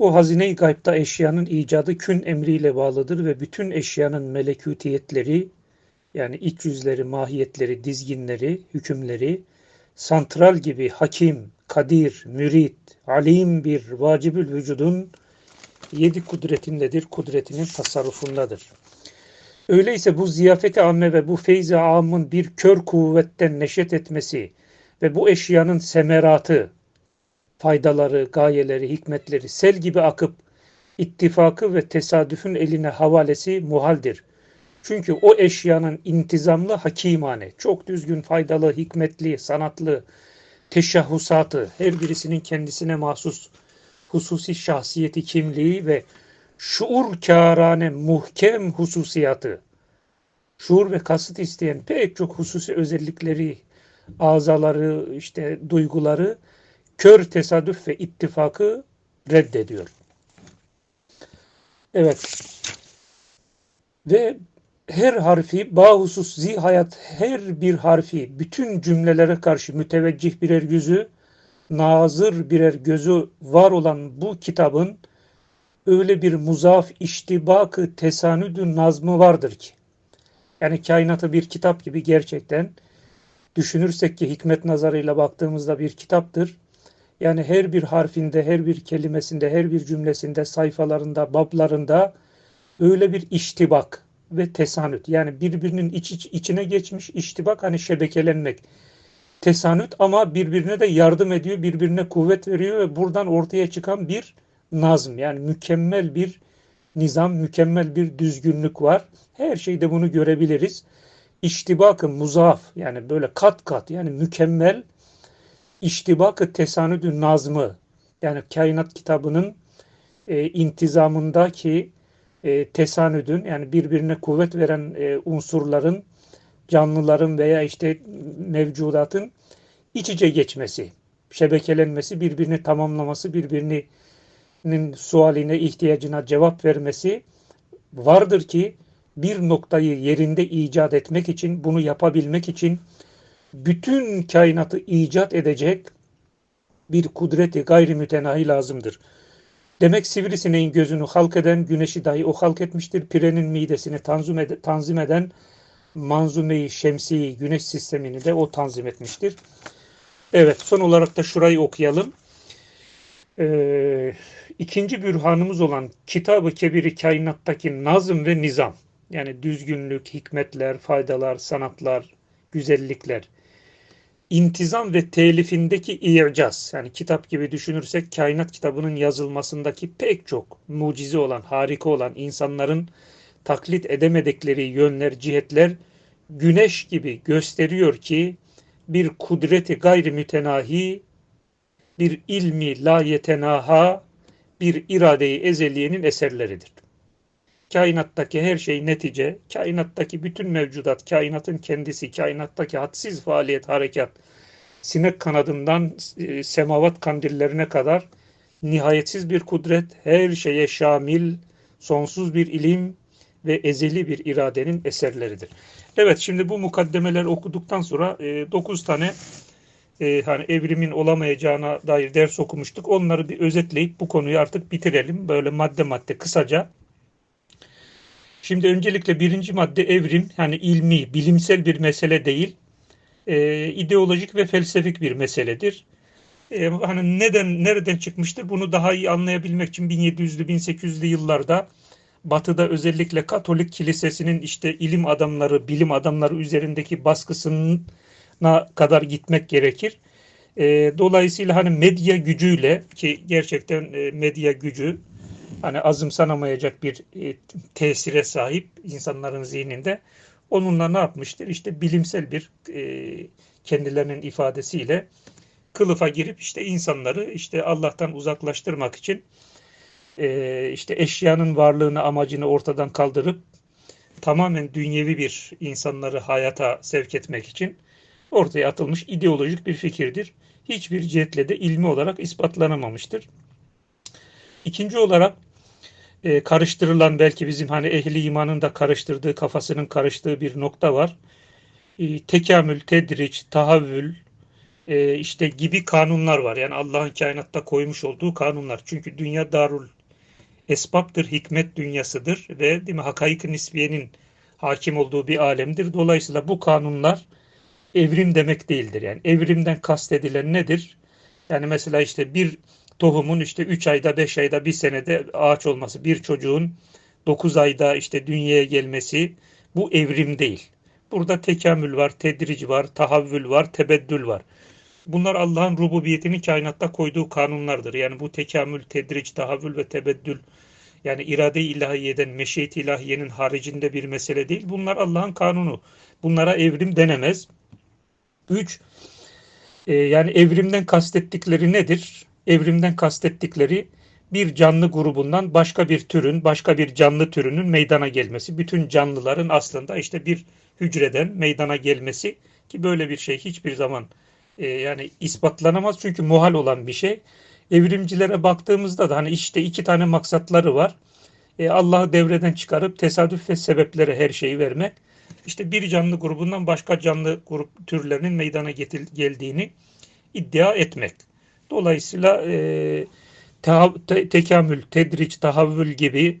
O hazine-i gaybta eşyanın icadı kün emriyle bağlıdır ve bütün eşyanın melekutiyetleri yani iç yüzleri, mahiyetleri, dizginleri, hükümleri santral gibi hakim, kadir, mürit, alim bir vacibül vücudun yedi kudretindedir, kudretinin tasarrufundadır. Öyleyse bu ziyafeti amme ve bu feyzi amın bir kör kuvvetten neşet etmesi ve bu eşyanın semeratı, faydaları, gayeleri, hikmetleri sel gibi akıp ittifakı ve tesadüfün eline havalesi muhaldir. Çünkü o eşyanın intizamlı hakimane, çok düzgün, faydalı, hikmetli, sanatlı, teşahhusatı, her birisinin kendisine mahsus hususi şahsiyeti, kimliği ve şuur kârane muhkem hususiyatı, şuur ve kasıt isteyen pek çok hususi özellikleri, azaları, işte duyguları kör tesadüf ve ittifakı reddediyor. Evet. Ve her harfi bahusus zihayat her bir harfi bütün cümlelere karşı müteveccih birer yüzü, nazır birer gözü var olan bu kitabın öyle bir muzaf iştibakı tesanüdü nazmı vardır ki. Yani kainatı bir kitap gibi gerçekten düşünürsek ki hikmet nazarıyla baktığımızda bir kitaptır. Yani her bir harfinde, her bir kelimesinde, her bir cümlesinde, sayfalarında, bablarında öyle bir iştibak ve tesanüt. Yani birbirinin iç, iç içine geçmiş iştibak hani şebekelenmek. Tesanüt ama birbirine de yardım ediyor, birbirine kuvvet veriyor ve buradan ortaya çıkan bir nazm. Yani mükemmel bir nizam, mükemmel bir düzgünlük var. Her şeyde bunu görebiliriz. İştibakı muzaf yani böyle kat kat yani mükemmel İştibak-ı Tesanüdü Nazmı yani kainat kitabının e, intizamındaki e, tesanüdün yani birbirine kuvvet veren e, unsurların, canlıların veya işte mevcudatın iç içe geçmesi, şebekelenmesi, birbirini tamamlaması, birbirinin sualine, ihtiyacına cevap vermesi vardır ki bir noktayı yerinde icat etmek için, bunu yapabilmek için bütün kainatı icat edecek bir kudreti gayri mütenahi lazımdır. Demek sivrisineğin gözünü halk eden güneşi dahi o halk etmiştir. Pirenin midesini tanzim, ed tanzim eden manzumeyi şemsiyi güneş sistemini de o tanzim etmiştir. Evet son olarak da şurayı okuyalım. Ee, ikinci bürhanımız olan Kitab-ı Kebiri kainattaki nazım ve nizam yani düzgünlük, hikmetler, faydalar, sanatlar, güzellikler intizam ve telifindeki i'caz yani kitap gibi düşünürsek kainat kitabının yazılmasındaki pek çok mucize olan, harika olan insanların taklit edemedikleri yönler, cihetler güneş gibi gösteriyor ki bir kudreti gayri mütenahi, bir ilmi la yetenaha, bir iradeyi ezeliyenin eserleridir. Kainattaki her şey netice, kainattaki bütün mevcudat, kainatın kendisi, kainattaki hadsiz faaliyet, harekat, sinek kanadından e, semavat kandillerine kadar nihayetsiz bir kudret, her şeye şamil, sonsuz bir ilim ve ezeli bir iradenin eserleridir. Evet şimdi bu mukaddemeler okuduktan sonra e, 9 tane e, hani evrimin olamayacağına dair ders okumuştuk. Onları bir özetleyip bu konuyu artık bitirelim. Böyle madde madde kısaca. Şimdi öncelikle birinci madde evrim yani ilmi, bilimsel bir mesele değil. E, ideolojik ve felsefik bir meseledir. E, hani neden, nereden çıkmıştır bunu daha iyi anlayabilmek için 1700'lü 1800'lü yıllarda Batı'da özellikle Katolik Kilisesi'nin işte ilim adamları, bilim adamları üzerindeki baskısına kadar gitmek gerekir. E, dolayısıyla hani medya gücüyle ki gerçekten e, medya gücü hani azımsanamayacak bir e, tesire sahip insanların zihninde. Onunla ne yapmıştır? İşte bilimsel bir e, kendilerinin ifadesiyle kılıfa girip işte insanları işte Allah'tan uzaklaştırmak için e, işte eşyanın varlığını amacını ortadan kaldırıp tamamen dünyevi bir insanları hayata sevk etmek için ortaya atılmış ideolojik bir fikirdir. Hiçbir cihetle de ilmi olarak ispatlanamamıştır. İkinci olarak e, karıştırılan belki bizim hani ehli imanın da karıştırdığı kafasının karıştığı bir nokta var. E, tekamül, tedriç, tahavvül, e, işte gibi kanunlar var. Yani Allah'ın kainatta koymuş olduğu kanunlar. Çünkü dünya darul esbaptır, hikmet dünyasıdır ve değil mi, hakaik nisbiyenin hakim olduğu bir alemdir. Dolayısıyla bu kanunlar evrim demek değildir. Yani evrimden kastedilen nedir? Yani mesela işte bir tohumun işte 3 ayda, 5 ayda, 1 senede ağaç olması, bir çocuğun 9 ayda işte dünyaya gelmesi bu evrim değil. Burada tekamül var, tedric var, tahavvül var, tebeddül var. Bunlar Allah'ın rububiyetini kainatta koyduğu kanunlardır. Yani bu tekamül, tedric, tahavvül ve tebeddül yani irade-i ilahiyeden, meşiyet-i ilahiyenin haricinde bir mesele değil. Bunlar Allah'ın kanunu. Bunlara evrim denemez. Üç, e, yani evrimden kastettikleri nedir? Evrimden kastettikleri bir canlı grubundan başka bir türün, başka bir canlı türünün meydana gelmesi. Bütün canlıların aslında işte bir hücreden meydana gelmesi ki böyle bir şey hiçbir zaman e, yani ispatlanamaz çünkü muhal olan bir şey. Evrimcilere baktığımızda da hani işte iki tane maksatları var. E, Allah'ı devreden çıkarıp tesadüf ve sebeplere her şeyi vermek. İşte bir canlı grubundan başka canlı grup türlerinin meydana getir, geldiğini iddia etmek. Dolayısıyla e, te, tekamül, tedriç, tahavvül gibi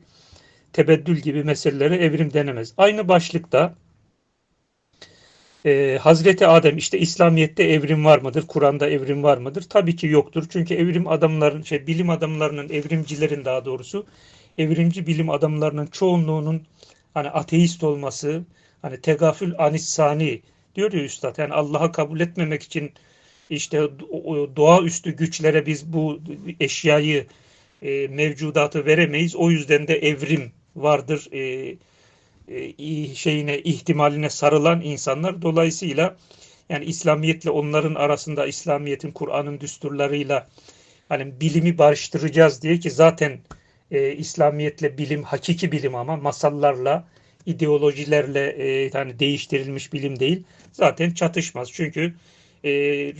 tebeddül gibi meselelere evrim denemez. Aynı başlıkta ee, Hazreti Adem işte İslamiyet'te evrim var mıdır? Kur'an'da evrim var mıdır? Tabii ki yoktur. Çünkü evrim adamların, şey bilim adamlarının, evrimcilerin daha doğrusu evrimci bilim adamlarının çoğunluğunun hani ateist olması, hani tegafül anissani diyor ya üstad. Yani Allah'a kabul etmemek için işte doğaüstü güçlere biz bu eşyayı, e, mevcudatı veremeyiz. O yüzden de evrim vardır. E, e, şeyine ihtimaline sarılan insanlar dolayısıyla yani İslamiyetle onların arasında İslamiyetin Kur'an'ın düsturlarıyla hani bilimi barıştıracağız diye ki zaten e, İslamiyetle bilim hakiki bilim ama masallarla ideolojilerle e, hani değiştirilmiş bilim değil zaten çatışmaz çünkü e,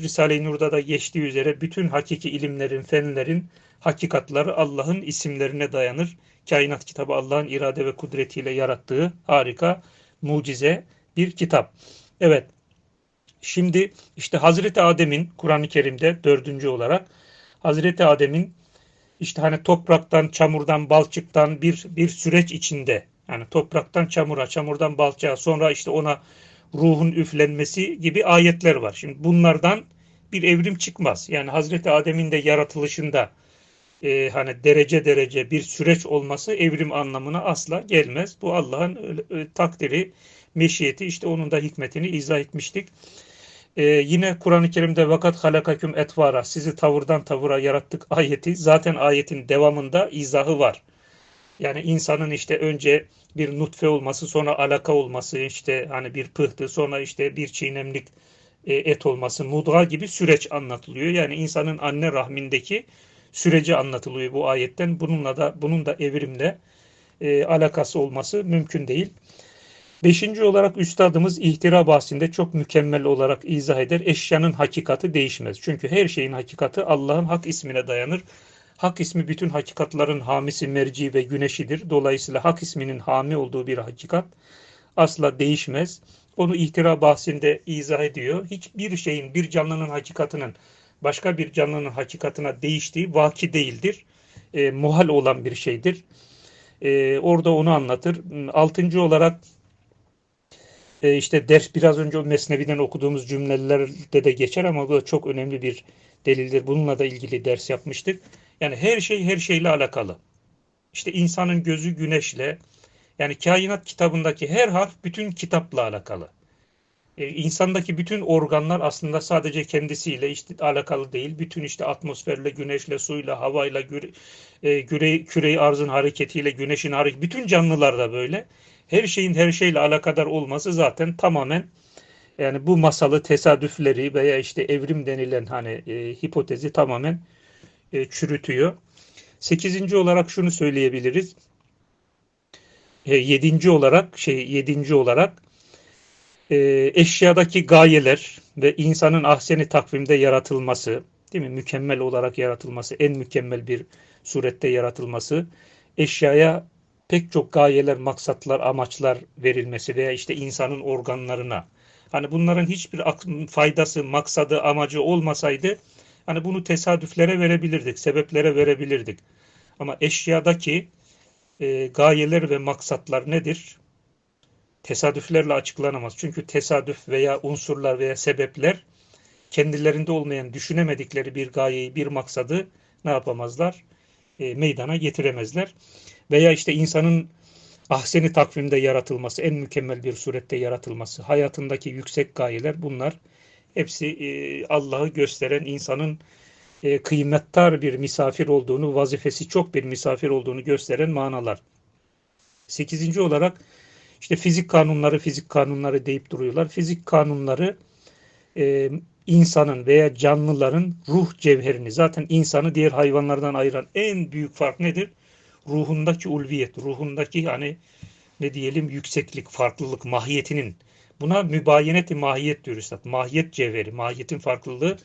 Risale-i Nur'da da geçtiği üzere bütün hakiki ilimlerin fenlerin hakikatları Allah'ın isimlerine dayanır Kainat kitabı Allah'ın irade ve kudretiyle yarattığı harika, mucize bir kitap. Evet, şimdi işte Hazreti Adem'in Kur'an-ı Kerim'de dördüncü olarak Hazreti Adem'in işte hani topraktan, çamurdan, balçıktan bir bir süreç içinde yani topraktan çamura, çamurdan balçığa sonra işte ona ruhun üflenmesi gibi ayetler var. Şimdi bunlardan bir evrim çıkmaz. Yani Hazreti Adem'in de yaratılışında e, hani derece derece bir süreç olması evrim anlamına asla gelmez. Bu Allah'ın e, takdiri, meşiyeti işte onun da hikmetini izah etmiştik. Ee, yine Kur'an-ı Kerim'de vakat halakaküm etvara sizi tavırdan tavıra yarattık ayeti zaten ayetin devamında izahı var. Yani insanın işte önce bir nutfe olması sonra alaka olması işte hani bir pıhtı sonra işte bir çiğnemlik e, et olması mudga gibi süreç anlatılıyor. Yani insanın anne rahmindeki süreci anlatılıyor bu ayetten. Bununla da bunun da evrimle e, alakası olması mümkün değil. Beşinci olarak üstadımız ihtira bahsinde çok mükemmel olarak izah eder. Eşyanın hakikati değişmez. Çünkü her şeyin hakikati Allah'ın hak ismine dayanır. Hak ismi bütün hakikatların hamisi, merci ve güneşidir. Dolayısıyla hak isminin hami olduğu bir hakikat asla değişmez. Onu ihtira bahsinde izah ediyor. Hiçbir şeyin, bir canlının hakikatinin başka bir canlının hakikatına değiştiği vaki değildir. E, muhal olan bir şeydir. E, orada onu anlatır. Altıncı olarak e, işte ders biraz önce o Mesnevi'den okuduğumuz cümlelerde de geçer ama bu da çok önemli bir delildir. Bununla da ilgili ders yapmıştık. Yani her şey her şeyle alakalı. İşte insanın gözü güneşle, yani kainat kitabındaki her harf bütün kitapla alakalı e, insandaki bütün organlar aslında sadece kendisiyle işte alakalı değil. Bütün işte atmosferle, güneşle, suyla, havayla, güre, e, güre, küre arzın hareketiyle, güneşin hareketi, bütün canlılar da böyle. Her şeyin her şeyle alakadar olması zaten tamamen yani bu masalı tesadüfleri veya işte evrim denilen hani e, hipotezi tamamen e, çürütüyor. Sekizinci olarak şunu söyleyebiliriz. E, yedinci olarak şey yedinci olarak e, eşyadaki gayeler ve insanın ahseni takvimde yaratılması, değil mi? Mükemmel olarak yaratılması, en mükemmel bir surette yaratılması, eşyaya pek çok gayeler, maksatlar, amaçlar verilmesi veya işte insanın organlarına, Hani bunların hiçbir faydası, maksadı, amacı olmasaydı hani bunu tesadüflere verebilirdik, sebeplere verebilirdik. Ama eşyadaki e, gayeler ve maksatlar nedir? Tesadüflerle açıklanamaz. Çünkü tesadüf veya unsurlar veya sebepler kendilerinde olmayan, düşünemedikleri bir gayeyi, bir maksadı ne yapamazlar? E, meydana getiremezler. Veya işte insanın ahseni takvimde yaratılması, en mükemmel bir surette yaratılması, hayatındaki yüksek gayeler bunlar hepsi e, Allah'ı gösteren insanın e, kıymettar bir misafir olduğunu, vazifesi çok bir misafir olduğunu gösteren manalar. Sekizinci olarak işte fizik kanunları, fizik kanunları deyip duruyorlar. Fizik kanunları e, insanın veya canlıların ruh cevherini, zaten insanı diğer hayvanlardan ayıran en büyük fark nedir? Ruhundaki ulviyet, ruhundaki hani ne diyelim yükseklik, farklılık, mahiyetinin. Buna mübayenet-i mahiyet diyoruz. Mahiyet cevheri, mahiyetin farklılığı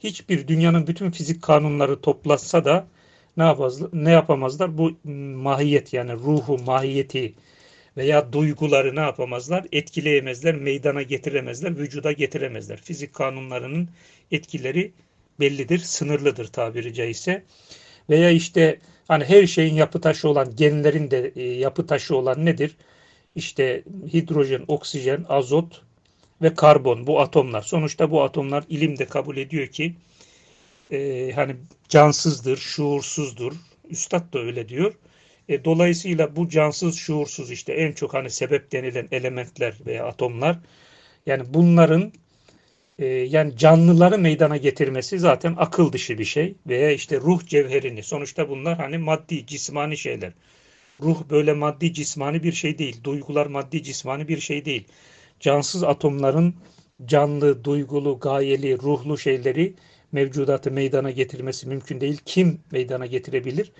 hiçbir dünyanın bütün fizik kanunları toplatsa da ne yapamazlar? Ne yapamazlar? Bu mahiyet yani ruhu, mahiyeti veya duyguları ne yapamazlar? Etkileyemezler, meydana getiremezler, vücuda getiremezler. Fizik kanunlarının etkileri bellidir, sınırlıdır tabiri caizse. Veya işte hani her şeyin yapı taşı olan, genlerin de e, yapı taşı olan nedir? İşte hidrojen, oksijen, azot, ve karbon bu atomlar. Sonuçta bu atomlar ilim de kabul ediyor ki e, hani cansızdır, şuursuzdur. Üstad da öyle diyor. E, dolayısıyla bu cansız, şuursuz işte en çok hani sebep denilen elementler veya atomlar yani bunların e, yani canlıları meydana getirmesi zaten akıl dışı bir şey veya işte ruh cevherini sonuçta bunlar hani maddi, cismani şeyler. Ruh böyle maddi, cismani bir şey değil. Duygular maddi, cismani bir şey değil cansız atomların canlı, duygulu, gayeli, ruhlu şeyleri mevcudatı meydana getirmesi mümkün değil. Kim meydana getirebilir?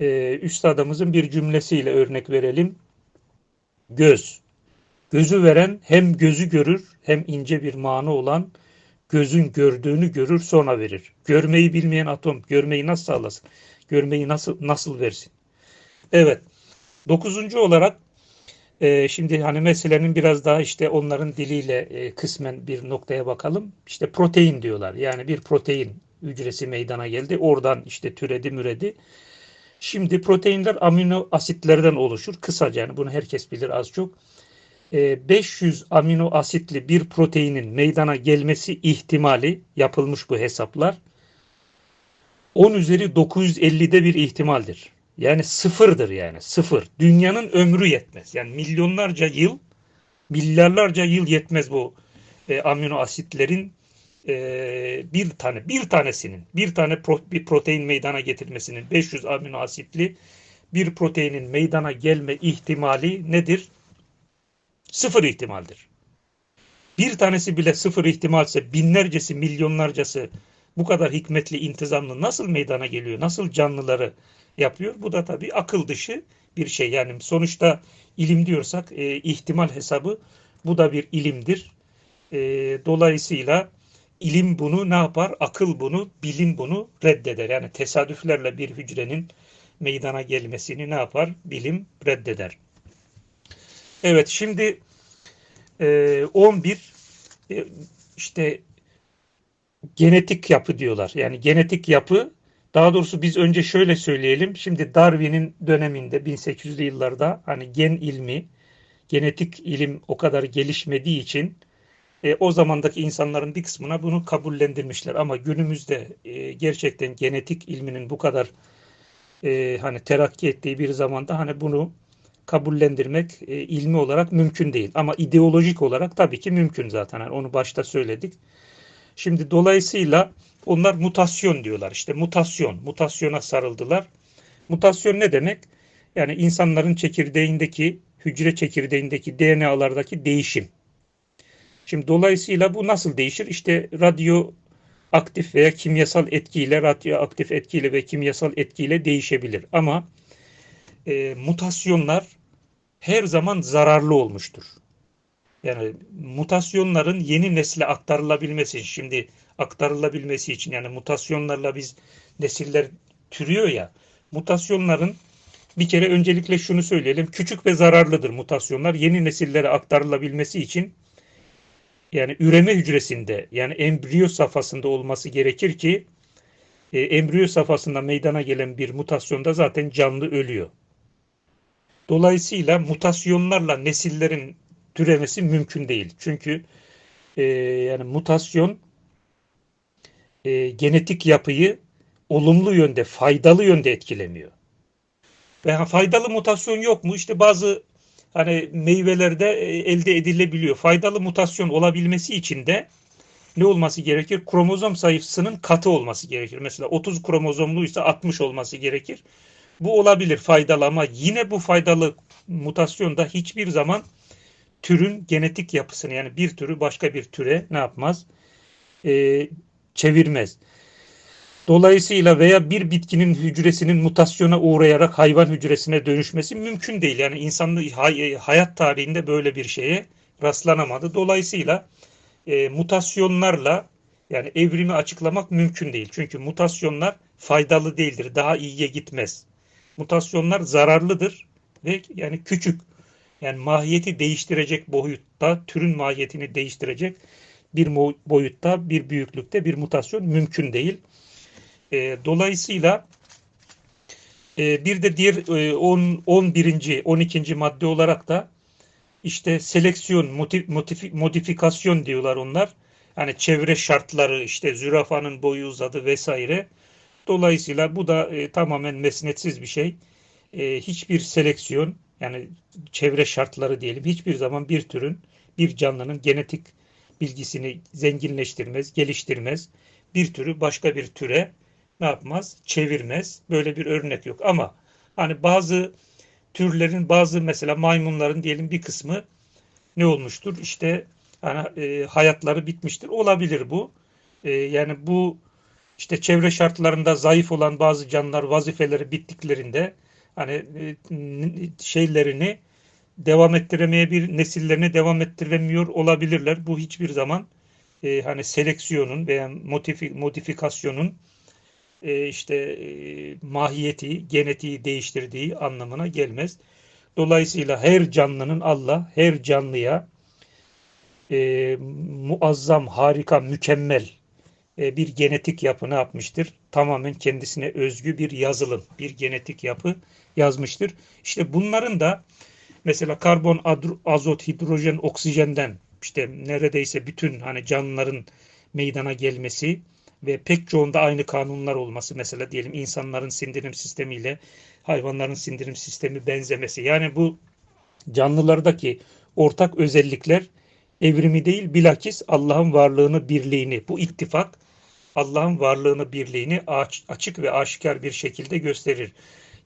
Ee, üstadımızın bir cümlesiyle örnek verelim. Göz. Gözü veren hem gözü görür hem ince bir mana olan gözün gördüğünü görür sonra verir. Görmeyi bilmeyen atom görmeyi nasıl sağlasın? Görmeyi nasıl nasıl versin? Evet. Dokuzuncu olarak e, şimdi hani meselenin biraz daha işte onların diliyle e, kısmen bir noktaya bakalım. İşte protein diyorlar. Yani bir protein hücresi meydana geldi. Oradan işte türedi müredi. Şimdi proteinler amino asitlerden oluşur. Kısaca yani bunu herkes bilir az çok. E, 500 amino asitli bir proteinin meydana gelmesi ihtimali yapılmış bu hesaplar. 10 üzeri 950'de bir ihtimaldir. Yani sıfırdır yani sıfır. Dünyanın ömrü yetmez. Yani milyonlarca yıl, milyarlarca yıl yetmez bu e, amino asitlerin e, bir tane, bir tanesinin, bir tane pro, bir protein meydana getirmesinin 500 amino asitli bir proteinin meydana gelme ihtimali nedir? Sıfır ihtimaldir. Bir tanesi bile sıfır ihtimalse binlercesi, milyonlarcası bu kadar hikmetli, intizamlı nasıl meydana geliyor? Nasıl canlıları yapıyor. Bu da tabii akıl dışı bir şey. Yani sonuçta ilim diyorsak e, ihtimal hesabı bu da bir ilimdir. E, dolayısıyla ilim bunu ne yapar? Akıl bunu, bilim bunu reddeder. Yani tesadüflerle bir hücrenin meydana gelmesini ne yapar? Bilim reddeder. Evet şimdi e, 11 e, işte genetik yapı diyorlar. Yani genetik yapı daha doğrusu biz önce şöyle söyleyelim. Şimdi Darwin'in döneminde 1800'lü yıllarda hani gen ilmi, genetik ilim o kadar gelişmediği için e, o zamandaki insanların bir kısmına bunu kabullendirmişler. Ama günümüzde e, gerçekten genetik ilminin bu kadar e, hani terakki ettiği bir zamanda hani bunu kabullendirmek e, ilmi olarak mümkün değil. Ama ideolojik olarak tabii ki mümkün zaten. Yani onu başta söyledik. Şimdi dolayısıyla onlar mutasyon diyorlar. İşte mutasyon, mutasyona sarıldılar. Mutasyon ne demek? Yani insanların çekirdeğindeki, hücre çekirdeğindeki DNA'lardaki değişim. Şimdi dolayısıyla bu nasıl değişir? İşte radyo aktif veya kimyasal etkiyle, radyoaktif etkiyle ve kimyasal etkiyle değişebilir. Ama e, mutasyonlar her zaman zararlı olmuştur. Yani mutasyonların yeni nesle aktarılabilmesi, şimdi aktarılabilmesi için yani mutasyonlarla biz nesiller türüyor ya, mutasyonların bir kere öncelikle şunu söyleyelim, küçük ve zararlıdır mutasyonlar. Yeni nesillere aktarılabilmesi için yani üreme hücresinde yani embriyo safhasında olması gerekir ki e, embriyo safhasında meydana gelen bir mutasyonda zaten canlı ölüyor. Dolayısıyla mutasyonlarla nesillerin türemesi mümkün değil. Çünkü e, yani mutasyon e, genetik yapıyı olumlu yönde, faydalı yönde etkilemiyor. Ve faydalı mutasyon yok mu? İşte bazı hani meyvelerde e, elde edilebiliyor. Faydalı mutasyon olabilmesi için de ne olması gerekir? Kromozom sayısının katı olması gerekir. Mesela 30 kromozomluysa 60 olması gerekir. Bu olabilir faydalı ama yine bu faydalı mutasyonda hiçbir zaman türün genetik yapısını yani bir türü başka bir türe ne yapmaz? Ee, çevirmez. Dolayısıyla veya bir bitkinin hücresinin mutasyona uğrayarak hayvan hücresine dönüşmesi mümkün değil. Yani insanlı hayat tarihinde böyle bir şeye rastlanamadı. Dolayısıyla e, mutasyonlarla yani evrimi açıklamak mümkün değil. Çünkü mutasyonlar faydalı değildir. Daha iyiye gitmez. Mutasyonlar zararlıdır ve yani küçük yani mahiyeti değiştirecek boyutta, türün mahiyetini değiştirecek bir boyutta, bir büyüklükte bir mutasyon mümkün değil. E, dolayısıyla e, bir de diğer e, 10, 11. 12. madde olarak da işte seleksiyon, motif, motif, modifikasyon diyorlar onlar. Yani çevre şartları, işte zürafanın boyu uzadı vesaire. Dolayısıyla bu da e, tamamen mesnetsiz bir şey. E, hiçbir seleksiyon, yani çevre şartları diyelim, hiçbir zaman bir türün, bir canlının genetik bilgisini zenginleştirmez, geliştirmez. Bir türü başka bir türe ne yapmaz? Çevirmez. Böyle bir örnek yok. Ama hani bazı türlerin bazı mesela maymunların diyelim bir kısmı ne olmuştur? İşte hani, e, hayatları bitmiştir. Olabilir bu. E, yani bu işte çevre şartlarında zayıf olan bazı canlılar vazifeleri bittiklerinde hani e, şeylerini devam ettiremeye bir nesillerini devam ettiremiyor olabilirler. Bu hiçbir zaman e, hani seleksiyonun veya modifi, modifikasyonun e, işte e, mahiyeti, genetiği değiştirdiği anlamına gelmez. Dolayısıyla her canlının Allah her canlıya e, muazzam, harika, mükemmel e, bir genetik yapı ne yapmıştır? Tamamen kendisine özgü bir yazılım, bir genetik yapı yazmıştır. İşte bunların da mesela karbon, azot, hidrojen, oksijenden işte neredeyse bütün hani canlıların meydana gelmesi, ve pek çoğunda aynı kanunlar olması mesela diyelim insanların sindirim sistemiyle hayvanların sindirim sistemi benzemesi yani bu canlılardaki ortak özellikler evrimi değil bilakis Allah'ın varlığını birliğini bu ittifak Allah'ın varlığını birliğini açık ve aşikar bir şekilde gösterir.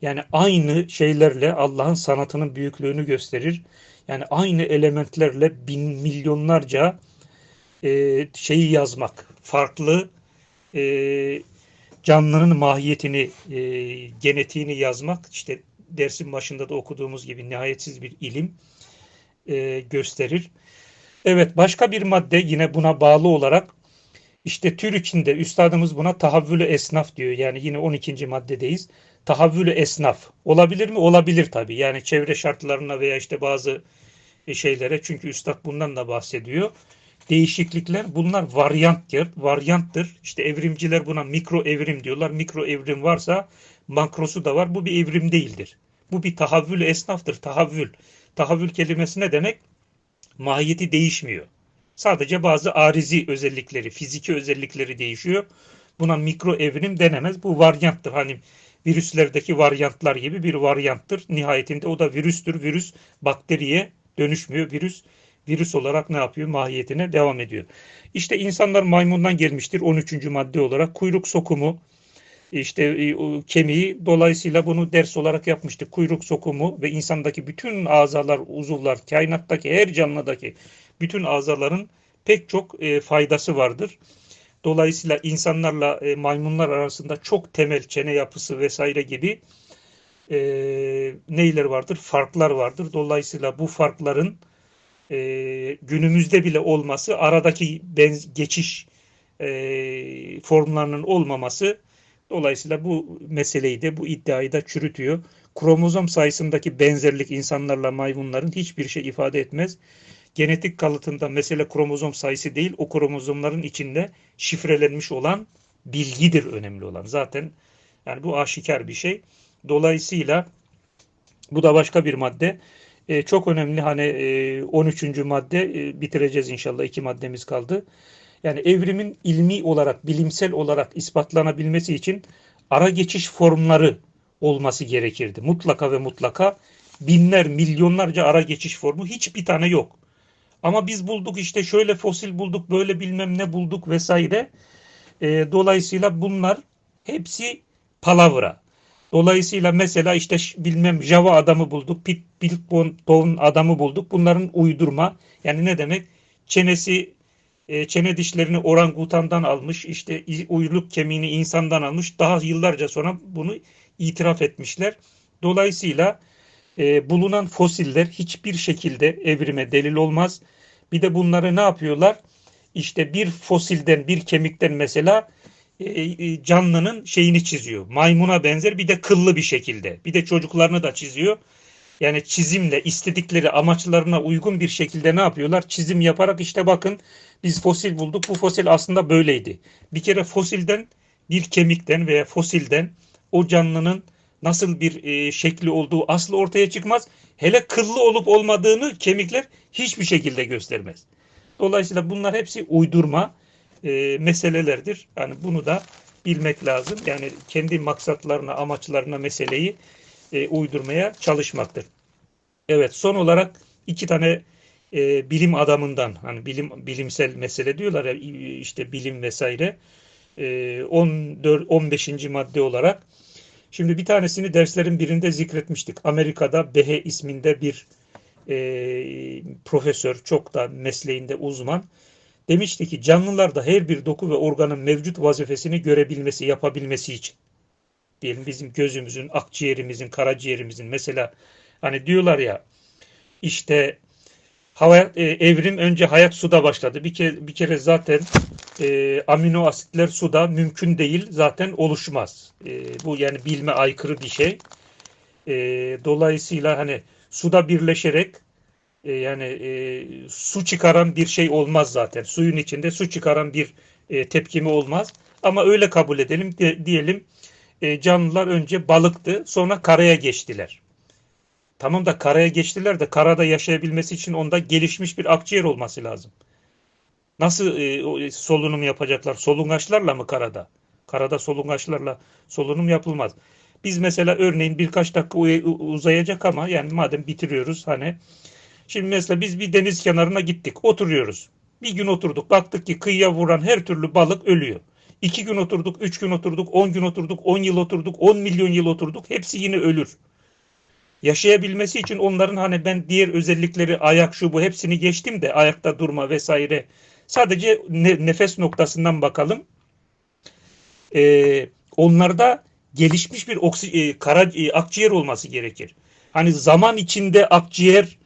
Yani aynı şeylerle Allah'ın sanatının büyüklüğünü gösterir. Yani aynı elementlerle bin milyonlarca e, şeyi yazmak, farklı e, canlının mahiyetini, e, genetiğini yazmak işte dersin başında da okuduğumuz gibi nihayetsiz bir ilim e, gösterir. Evet başka bir madde yine buna bağlı olarak işte tür içinde üstadımız buna tahavvülü esnaf diyor. Yani yine 12. maddedeyiz. Tahavvülü esnaf. Olabilir mi? Olabilir tabii. Yani çevre şartlarına veya işte bazı şeylere çünkü üstad bundan da bahsediyor değişiklikler bunlar varyanttır. Varyanttır. İşte evrimciler buna mikro evrim diyorlar. Mikro evrim varsa makrosu da var. Bu bir evrim değildir. Bu bir tahavvül esnaftır. Tahavvül. Tahavvül kelimesi ne demek? Mahiyeti değişmiyor. Sadece bazı arizi özellikleri, fiziki özellikleri değişiyor. Buna mikro evrim denemez. Bu varyanttır. Hani virüslerdeki varyantlar gibi bir varyanttır. Nihayetinde o da virüstür. Virüs bakteriye dönüşmüyor. Virüs virüs olarak ne yapıyor? Mahiyetine devam ediyor. İşte insanlar maymundan gelmiştir 13. madde olarak. Kuyruk sokumu, işte e, kemiği dolayısıyla bunu ders olarak yapmıştık. Kuyruk sokumu ve insandaki bütün azalar, uzuvlar, kainattaki her canlıdaki bütün azaların pek çok e, faydası vardır. Dolayısıyla insanlarla e, maymunlar arasında çok temel çene yapısı vesaire gibi neyler vardır? Farklar vardır. Dolayısıyla bu farkların günümüzde bile olması, aradaki geçiş formlarının olmaması dolayısıyla bu meseleyi de bu iddiayı da çürütüyor. Kromozom sayısındaki benzerlik insanlarla maymunların hiçbir şey ifade etmez. genetik kalıtında mesele kromozom sayısı değil, o kromozomların içinde şifrelenmiş olan bilgidir önemli olan. Zaten yani bu aşikar bir şey. Dolayısıyla bu da başka bir madde. E, çok önemli hani e, 13. madde e, bitireceğiz inşallah. iki maddemiz kaldı. Yani evrimin ilmi olarak, bilimsel olarak ispatlanabilmesi için ara geçiş formları olması gerekirdi. Mutlaka ve mutlaka binler, milyonlarca ara geçiş formu hiçbir tane yok. Ama biz bulduk işte şöyle fosil bulduk, böyle bilmem ne bulduk vesaire. E, dolayısıyla bunlar hepsi palavra. Dolayısıyla mesela işte bilmem Java adamı bulduk, Pit Piltdown adamı bulduk. Bunların uydurma. Yani ne demek? Çenesi e, çene dişlerini orangutandan almış, işte uyluk kemiğini insandan almış. Daha yıllarca sonra bunu itiraf etmişler. Dolayısıyla e, bulunan fosiller hiçbir şekilde evrime delil olmaz. Bir de bunları ne yapıyorlar? İşte bir fosilden, bir kemikten mesela e, e, canlının şeyini çiziyor. Maymuna benzer bir de kıllı bir şekilde. Bir de çocuklarını da çiziyor. Yani çizimle istedikleri amaçlarına uygun bir şekilde ne yapıyorlar? Çizim yaparak işte bakın biz fosil bulduk. Bu fosil aslında böyleydi. Bir kere fosilden bir kemikten veya fosilden o canlının nasıl bir e, şekli olduğu aslı ortaya çıkmaz. Hele kıllı olup olmadığını kemikler hiçbir şekilde göstermez. Dolayısıyla bunlar hepsi uydurma e, meselelerdir. Yani bunu da bilmek lazım. Yani kendi maksatlarına, amaçlarına meseleyi e, uydurmaya çalışmaktır. Evet, son olarak iki tane e, bilim adamından, hani bilim bilimsel mesele diyorlar ya, işte bilim vesaire. E, 14 15. madde olarak. Şimdi bir tanesini derslerin birinde zikretmiştik. Amerika'da Behe isminde bir e, profesör, çok da mesleğinde uzman demişti ki canlılarda her bir doku ve organın mevcut vazifesini görebilmesi, yapabilmesi için. Diyelim bizim gözümüzün, akciğerimizin, karaciğerimizin mesela hani diyorlar ya işte hava e, evrim önce hayat suda başladı. Bir kere bir kere zaten e, amino asitler suda mümkün değil, zaten oluşmaz. E, bu yani bilme aykırı bir şey. E, dolayısıyla hani suda birleşerek e, yani e, su çıkaran bir şey olmaz zaten. Suyun içinde su çıkaran bir e, tepkimi olmaz. Ama öyle kabul edelim de, diyelim e, canlılar önce balıktı sonra karaya geçtiler. Tamam da karaya geçtiler de karada yaşayabilmesi için onda gelişmiş bir akciğer olması lazım. Nasıl e, solunum yapacaklar? Solungaçlarla mı karada? Karada solungaçlarla solunum yapılmaz. Biz mesela örneğin birkaç dakika uzayacak ama yani madem bitiriyoruz hani Şimdi mesela biz bir deniz kenarına gittik, oturuyoruz. Bir gün oturduk, baktık ki kıyıya vuran her türlü balık ölüyor. İki gün oturduk, üç gün oturduk, on gün oturduk, on yıl oturduk, on milyon yıl oturduk. Hepsi yine ölür. Yaşayabilmesi için onların hani ben diğer özellikleri ayak şu bu hepsini geçtim de ayakta durma vesaire. Sadece ne, nefes noktasından bakalım. Ee, onlarda gelişmiş bir oksi, e, kara, e, akciğer olması gerekir. Hani zaman içinde akciğer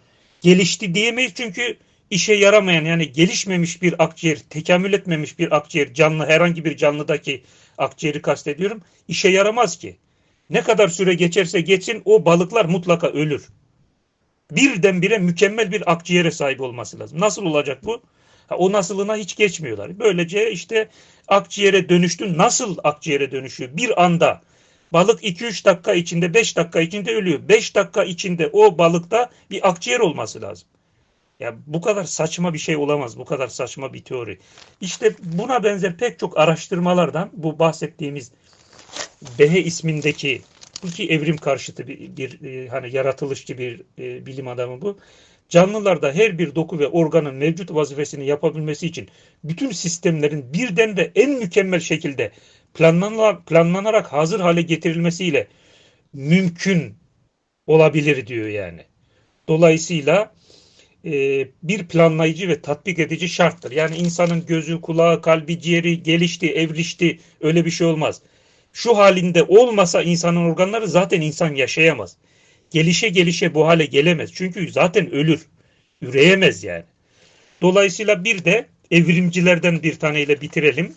gelişti diyemeyiz çünkü işe yaramayan yani gelişmemiş bir akciğer, tekamül etmemiş bir akciğer, canlı herhangi bir canlıdaki akciğeri kastediyorum, işe yaramaz ki. Ne kadar süre geçerse geçsin o balıklar mutlaka ölür. Birdenbire mükemmel bir akciğere sahip olması lazım. Nasıl olacak bu? Ha, o nasılına hiç geçmiyorlar. Böylece işte akciğere dönüştü. Nasıl akciğere dönüşüyor? Bir anda Balık 2-3 dakika içinde 5 dakika içinde ölüyor. 5 dakika içinde o balıkta bir akciğer olması lazım. Ya bu kadar saçma bir şey olamaz. Bu kadar saçma bir teori. İşte buna benzer pek çok araştırmalardan bu bahsettiğimiz Behe ismindeki ki evrim karşıtı bir, bir e, hani yaratılışçı bir e, bilim adamı bu. Canlılarda her bir doku ve organın mevcut vazifesini yapabilmesi için bütün sistemlerin birden ve en mükemmel şekilde planlanarak, planlanarak hazır hale getirilmesiyle mümkün olabilir diyor yani. Dolayısıyla bir planlayıcı ve tatbik edici şarttır. Yani insanın gözü, kulağı, kalbi, ciğeri gelişti, evrişti öyle bir şey olmaz. Şu halinde olmasa insanın organları zaten insan yaşayamaz. Gelişe gelişe bu hale gelemez. Çünkü zaten ölür. Üreyemez yani. Dolayısıyla bir de evrimcilerden bir taneyle bitirelim.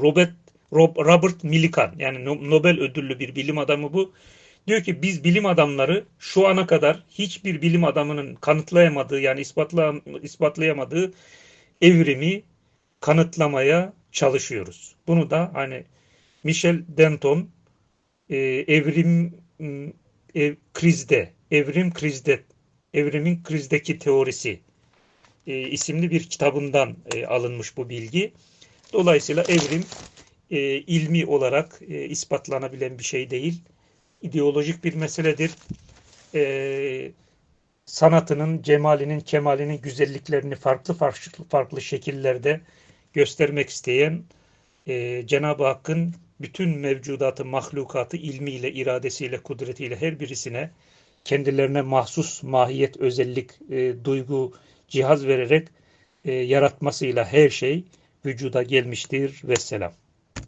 Robert Robert Millikan yani Nobel ödüllü bir bilim adamı bu. Diyor ki biz bilim adamları şu ana kadar hiçbir bilim adamının kanıtlayamadığı yani ispatla, ispatlayamadığı evrimi kanıtlamaya çalışıyoruz. Bunu da hani Michel Denton e, evrim ev, krizde, evrim krizde, evrimin krizdeki teorisi e, isimli bir kitabından e, alınmış bu bilgi. Dolayısıyla evrim e, ilmi olarak e, ispatlanabilen bir şey değil. İdeolojik bir meseledir. E, sanatının, cemalinin, kemalinin güzelliklerini farklı farklı, farklı şekillerde göstermek isteyen e, Cenab-ı Hakk'ın bütün mevcudatı, mahlukatı ilmiyle, iradesiyle, kudretiyle her birisine kendilerine mahsus mahiyet, özellik, e, duygu, cihaz vererek e, yaratmasıyla her şey vücuda gelmiştir. Vesselam.